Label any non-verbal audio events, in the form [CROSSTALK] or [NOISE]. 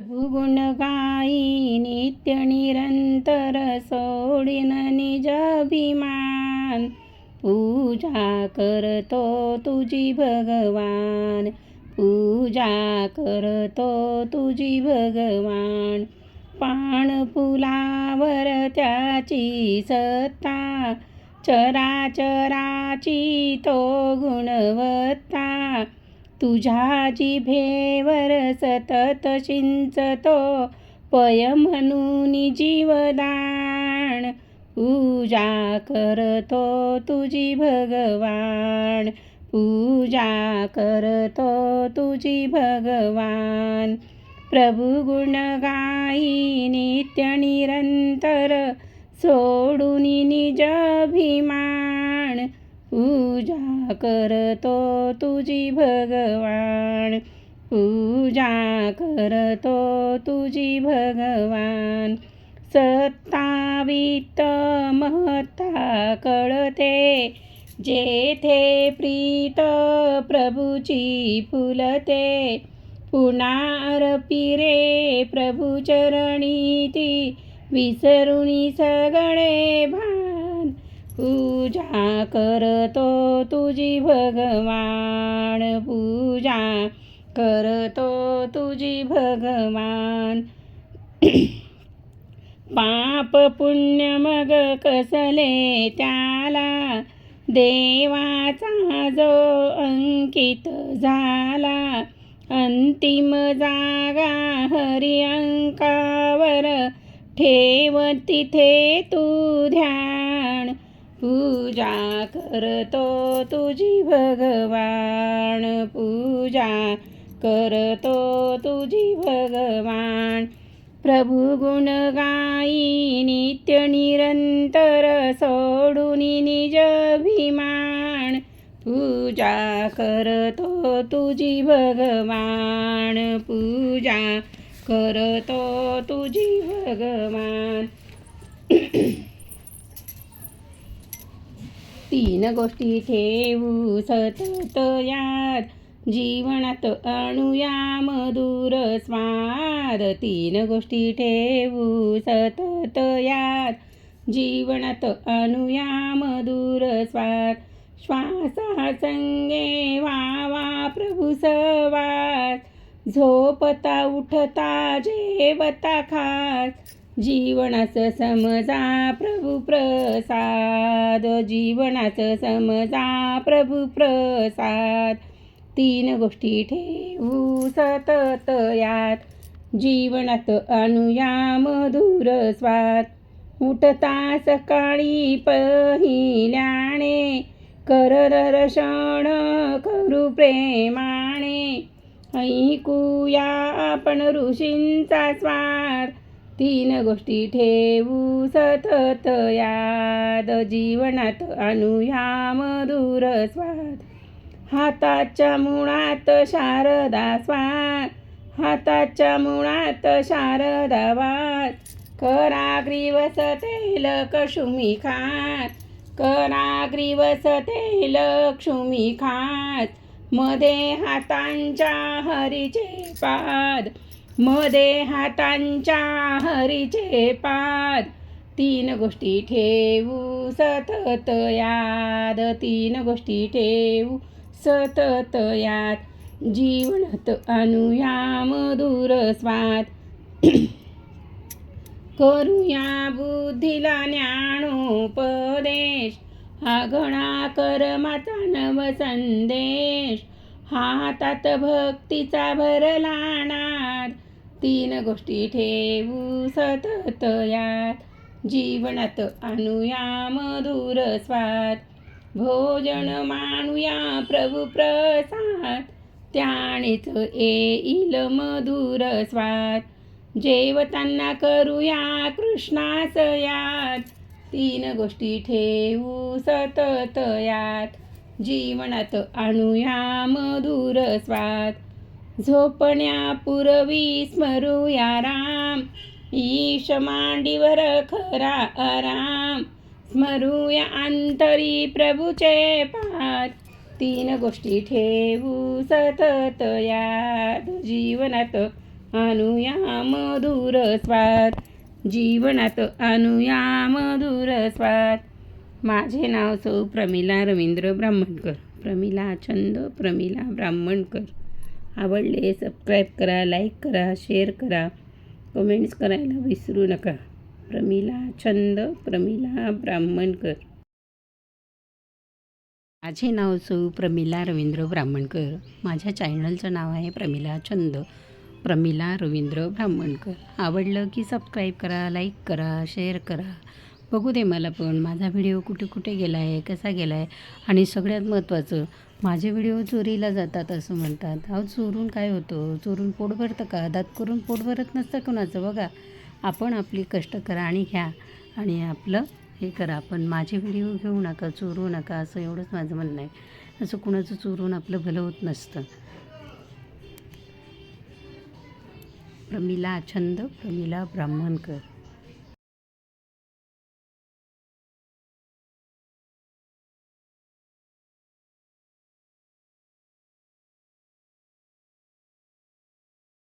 गुण गाई नित्य निरंतर सोडिन निज अभिमान पूजा करतो तुझी भगवान. पूजा करतो तुझी भगवान. पाणपुलावर फुलावर त्याची सत्ता. चराचराची तो गुणवत्ता. तुझ्या जिभेवर सतत चिंचतो पय म्हणून जीवदान. पूजा करतो तुझी भगवान पूजा करतो तुझी भगवान. प्रभु गुण गाई नित्य निरंतर सोडून निज अभिमान. पूजा करतो तुझी भगवान. पूजा करतो तुझी भगवान. सत्तावित महत्ता कळते. जेथे प्रीत प्रभूची फुलते. पुन्हा रे प्रभुचरणी ती. विसरुणी सगळे भा पूजा करतो तुझी भगवान पूजा करतो तुझी भगवान. पाप पुण्य मग कसले त्याला? देवाचा जो अंकित झाला अंतिम जागा हरी अंकावर ठेव तिथे तू ध्यान पूजा करतो तुझी भगवान. पूजा करतो तुझी भगवान. प्रभु गुण गाई नित्य निरंतर सोडून निज अभिमान. पूजा करतो तुझी भगवान. पूजा करतो तुझी भगवान. तीन गोष्टी ठेवू सतत यात. जीवनात आणूया मधुर स्वाद. तीन गोष्टी ठेवू सतत यात. जीवनात आणूया मधुर स्वाद. श्वासा संगे वावा प्रभू सवास झोपता उठता जेवता खास. जीवनाच समजा प्रभू प्रसाद जीवनाच समजा प्रभू प्रसाद. तीन गोष्टी ठेवू सतत यात. जीवनात अनुया मधुर स्वाद. उठता सकाळी पहिल्याने. कर दर्शन करू प्रेमाने. ऐकूया आपण ऋषींचा स्वाद तीन गोष्टी ठेवू सतत याद जीवनात आणूया मधुर स्वाद. हाताच्या मुळात शारदा स्वाद हाताच्या मुळात शारदा वाद. कराग्री वसते कशुमी खात. कराग्री वसते लक्ष्मी खात. मध्ये हातांच्या हरीचे पाद. मध्ये हातांच्या हरीचे पाद. तीन गोष्टी ठेवू सतत याद. तीन गोष्टी ठेवू सतत याद. जीवनात अनुया मधुर स्वाद. [CLEARS THROAT] करूया बुद्धीला ज्ञानोपदेश. हा घणा कर्माचा नव संदेश. हातात भक्तीचा भरला नाद तीन गोष्टी ठेवू सतत यात. जीवनात आणूया मधुर स्वाद. भोजन मानूया प्रभू प्रसाद. त्यानेच येईल मधुर स्वाद. जेवताना करूया कृष्णास यात तीन गोष्टी ठेवू सतत यात. जीवनात आणूया मधुर स्वाद. झोपण्यापूर्वी स्मरूया राम. ईश मांडीवर खरा आराम. स्मरूया अंतरी प्रभूचे पाद. तीन गोष्टी ठेवू सतत याद. जीवनात अनुया मधुर स्वाद. जीवनात अनुया मधुर स्वाद. माझे नाव सौ प्रमिला रवींद्र ब्राह्मणकर. प्रमिला छंद प्रमिला ब्राह्मणकर. आवडले सबस्क्राईब करा लाईक करा शेअर करा. कमेंट्स करायला विसरू नका. प्रमिला छंद प्रमिला ब्राह्मणकर. माझे नाव सौ प्रमिला रवींद्र ब्राह्मणकर. माझ्या चॅनलचं नाव आहे प्रमिला छंद प्रमिला रवींद्र ब्राह्मणकर. आवडलं की सबस्क्राईब करा लाईक करा शेअर करा. बघू दे मला पण माझा व्हिडिओ कुठे कुठे गेला आहे कसा गेला आहे आणि सगळ्यात महत्त्वाचं माझे व्हिडिओ चोरीला जातात असं म्हणतात. अहो चोरून काय होतं? चोरून पोट भरतं का? दात करून पोट भरत नसतं कोणाचं बघा. आपण आपली कष्ट करा आणि घ्या. आणि आपलं हे करा. पण माझे व्हिडिओ घेऊ नका चोरू नका असं एवढंच माझं म्हणणं आहे. असं कुणाचं चोरून आपलं भलं होत नसतं. प्रमिला छंद प्रमिला ब्राह्मणकर.